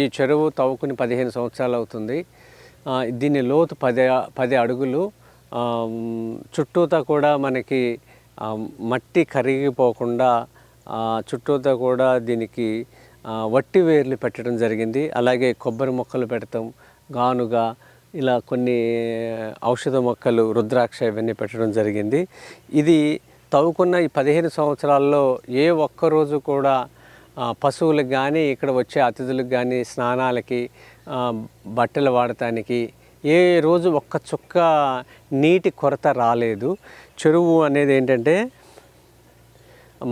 ఈ చెరువు తవ్వుకుని పదిహేను సంవత్సరాలు అవుతుంది. దీని లోతు పది పది అడుగులు. చుట్టూతా కూడా మనకి మట్టి కరిగిపోకుండా చుట్టూతా కూడా దీనికి వట్టి వేర్లు పెట్టడం జరిగింది. అలాగే కొబ్బరి మొక్కలు పెడతాం గానుగా ఇలా కొన్ని ఔషధ మొక్కలు రుద్రాక్ష ఇవన్నీ పెట్టడం జరిగింది. ఇది తవ్వుకున్న ఈ పదిహేను సంవత్సరాల్లో ఏ ఒక్క రోజు కూడా పశువులకు కానీ ఇక్కడ వచ్చే అతిథులకు కానీ స్నానాలకి బట్టలు వాడటానికి ఏ రోజు ఒక్క చుక్క నీటి కొరత రాలేదు. చెరువు అనేది ఏంటంటే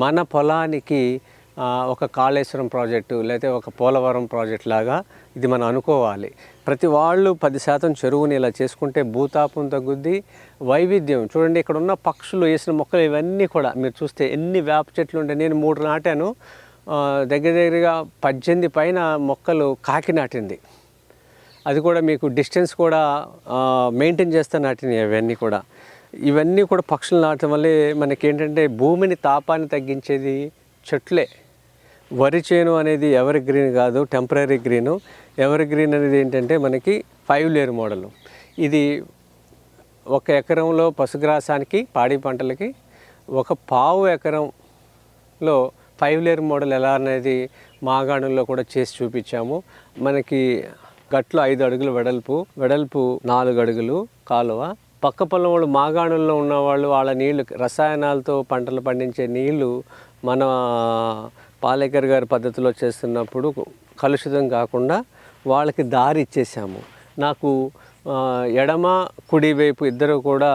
మన పొలానికి ఒక కాళేశ్వరం ప్రాజెక్టు లేకపోతే ఒక పోలవరం ప్రాజెక్ట్ లాగా ఇది మనం అనుకోవాలి. ప్రతి వాళ్ళు పది శాతం చెరువుని ఇలా చేసుకుంటే భూతాపం తగ్గుద్ది వైవిధ్యం. చూడండి ఇక్కడ ఉన్న పక్షులు వేసిన మొక్కలు ఇవన్నీ కూడా మీరు చూస్తే ఎన్ని వేప చెట్లు ఉంటాయి నేను మూడు నాటాను. దగ్గర దగ్గరగా పద్దెనిమిది పైన మొక్కలు కాకి నాటింది. అది కూడా మీకు డిస్టెన్స్ కూడా మెయింటైన్ చేస్తే నాటినాయి అవన్నీ కూడా. ఇవన్నీ కూడా పక్షులు నాటడం వల్లే మనకి ఏంటంటే భూమిని తాపాన్ని తగ్గించేది చెట్లే. వరి చేను అనేది ఎవరి గ్రీన్ కాదు టెంపరీ గ్రీను ఎవరి గ్రీన్ అనేది ఏంటంటే మనకి ఫైవ్ లేయర్ మోడల్ ఇది ఒక ఎకరంలో పశుగ్రాసానికి పాడి పంటలకి ఒక పావు ఎకరంలో ఫైవ్ లేయర్ మోడల్ ఎలా అనేది మాగాణంలో కూడా చేసి చూపించాము. మనకి గట్లు ఐదు అడుగులు వెడల్పు వెడల్పు నాలుగు అడుగులు కాలువ. పక్క పొలం వాళ్ళు మాగాణంలో ఉన్న వాళ్ళు వాళ్ళ నీళ్ళు రసాయనాలతో పంటలు పండించే నీళ్ళు మన పాలేకర్ గారి పద్ధతిలో చేస్తున్నప్పుడు కలుషితం కాకుండా వాళ్ళకి దారి ఇచ్చేసాము. నాకు ఎడమ కుడి వైపు ఇద్దరు కూడా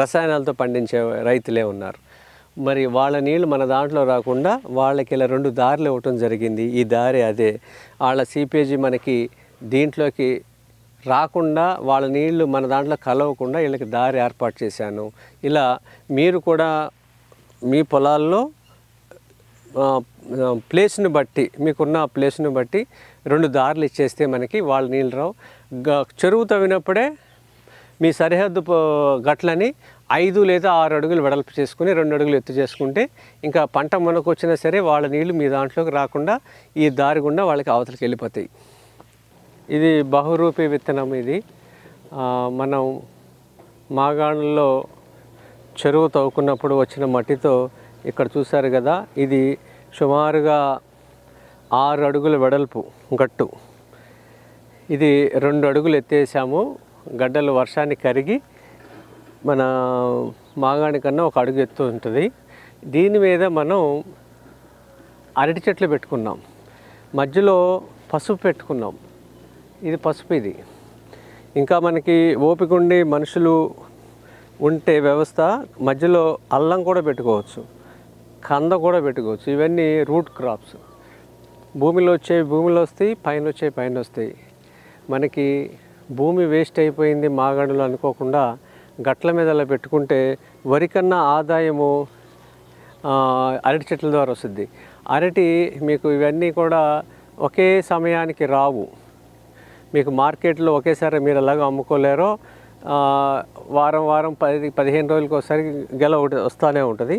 రసాయనాలతో పండించే రైతులే ఉన్నారు. మరి వాళ్ళ నీళ్ళు మన దాంట్లో రాకుండా వాళ్ళకి ఇలా రెండు దారులు ఇవ్వటం జరిగింది. ఈ దారి అదే. వాళ్ళ సీపేజీ మనకి దీంట్లోకి రాకుండా వాళ్ళ నీళ్ళు మన దాంట్లో కలవకుండా వీళ్ళకి దారి ఏర్పాటు చేశాను. ఇలా మీరు కూడా మీ పొలాల్లో ప్లేస్ని బట్టి మీకున్న ప్లేస్ని బట్టి రెండు దారులు ఇచ్చేస్తే మనకి వాళ్ళ నీళ్ళు రావు. గ- చెరువు తవ్వినప్పుడే మీ సరిహద్దు గట్లని ఐదు లేదా ఆరు అడుగులు వెడల్పు చేసుకుని రెండు అడుగులు ఎత్తు చేసుకుంటే ఇంకా పంట మనకు వచ్చినా సరే వాళ్ళ నీళ్ళు మీ దాంట్లోకి రాకుండా ఈ దారి గుండా వాళ్ళకి అవతలకి వెళ్ళిపోతాయి. ఇది బహురూపి విత్తనం ఇది. మనం మాగాణంలో చెరువు తవ్వుకున్నప్పుడు వచ్చిన మట్టితో ఇక్కడ చూశారు కదా ఇది సుమారుగా ఆరు అడుగుల వెడల్పు గట్టు. ఇది రెండు అడుగులు ఎత్తేసాము గడ్డలు వర్షాన్ని కరిగి మన మాగాణికన్నా ఒక అడుగు ఎత్తు ఉంటుంది. దీని మీద మనం అరటి చెట్లు పెట్టుకున్నాం. మధ్యలో పసుపు పెట్టుకున్నాం. ఇది పసుపు ఇది. ఇంకా మనకి ఓపిక ఉండి మనుషులు ఉంటే వ్యవస్థ మధ్యలో అల్లం కూడా పెట్టుకోవచ్చు. కంద కూడా పెట్టుకోవచ్చు. ఇవన్నీ రూట్ క్రాప్స్. భూమిలో వచ్చే భూమిలో వస్తాయి పైన వచ్చే పైన వస్తాయి. మనకి భూమి వేస్ట్ అయిపోయింది మాగాడులు అనుకోకుండా గట్ల మీద అలా పెట్టుకుంటే వరి కన్నా ఆదాయము అరటి చెట్ల ద్వారా వస్తుంది. అరటి మీకు ఇవన్నీ కూడా ఒకే సమయానికి రావు. మీకు మార్కెట్లో ఒకేసారి మీరు ఎలాగో అమ్ముకోలేరో వారం వారం పది పదిహేను రోజులకి ఒకసారి గెల ఒకటి వస్తూనే ఉంటుంది.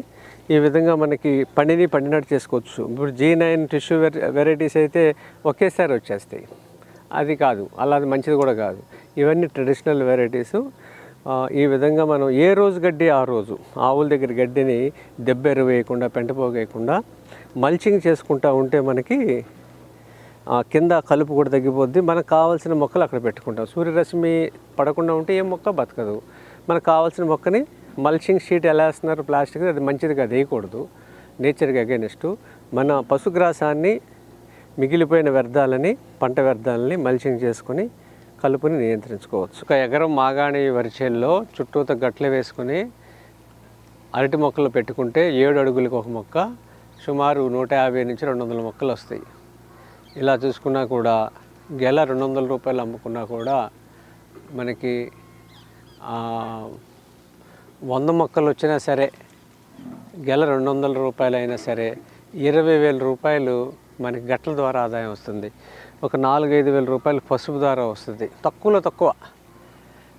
ఈ విధంగా మనకి పండిని పండినట్టు చేసుకోవచ్చు. ఇప్పుడు జీ నైన్ టిష్యూ వెరైటీస్ అయితే ఒకేసారి వచ్చేస్తాయి. అది కాదు. అలా అది మంచిది కూడా కాదు. ఇవన్నీ ట్రెడిషనల్ వెరైటీసు ఈ విధంగా మనం ఏ రోజు గడ్డి ఆ రోజు. ఆవుల దగ్గర గడ్డిని దెబ్బెరు వేయకుండా పెంటపోగేయకుండా మల్చింగ్ చేసుకుంటా ఉంటే మనకి కింద కలుపు కూడా తగ్గిపోద్ది. మనకు కావాల్సిన మొక్కలు అక్కడ పెట్టుకుంటాం. సూర్యరశ్మి పడకుండా ఉంటే ఏ మొక్క బతకదు. మనకు కావాల్సిన మొక్కని మల్చింగ్ షీట్ ఎలా వేస్తున్నారు? ప్లాస్టిక్ అది మంచిదిగా వేయకూడదు. నేచర్కి అగేనెస్ట్. మన పశుగ్రాసాన్ని మిగిలిపోయిన వ్యర్థాలని పంట వ్యర్థాలని మల్చింగ్ చేసుకొని కలుపుని నియంత్రించుకోవచ్చు. ఒక ఎకరం మాగాణి వరి చేనులో చుట్టూత గట్లు వేసుకొని అరటి మొక్కలు పెట్టుకుంటే ఏడు అడుగులకు ఒక మొక్క సుమారు నూట యాభై నుంచి రెండు వందల మొక్కలు వస్తాయి. ఇలా చూసుకున్నా కూడా గెల రెండు వందల రూపాయలు అమ్ముకున్నా కూడా మనకి వంద మొక్కలు వచ్చినా సరే గెల రెండు వందల రూపాయలు అయినా సరే ఇరవై వేల రూపాయలు మనకి గట్ల ద్వారా ఆదాయం వస్తుంది. ఒక నాలుగైదు వేల రూపాయలు పసుపు ద్వారా వస్తుంది. తక్కువలో తక్కువ.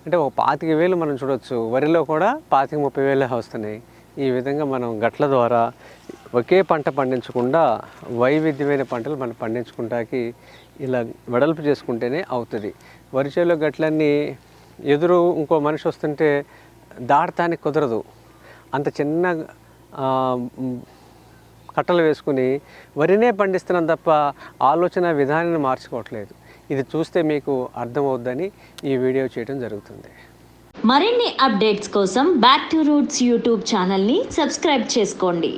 అంటే ఒక పాతిక వేలు మనం చూడవచ్చు వరిలో కూడా పాతిక ముప్పై వేలే వస్తున్నాయి. ఈ విధంగా మనం గట్ల ద్వారా ఒకే పంట పండించకుండా వైవిధ్యమైన పంటలు మనం పండించుకుంటాకి ఇలా వెడల్పు చేసుకుంటేనే అవుతుంది. వరి చేలో గట్లన్నీ ఎదురు ఇంకో మనిషి వస్తుంటే దాటటానికి కుదరదు. అంత చిన్న కట్టలు వేసుకుని వరినే పండిస్తున్నాం తప్ప ఆలోచన విధానాన్ని మార్చుకోవట్లేదు. ఇది చూస్తే మీకు అర్థమవుద్దని ఈ వీడియో చేయడం జరుగుతుంది. మరిన్ని అప్డేట్స్ కోసం బ్యాక్ టు రూట్స్ యూట్యూబ్ ఛానల్ని సబ్స్క్రైబ్ చేసుకోండి.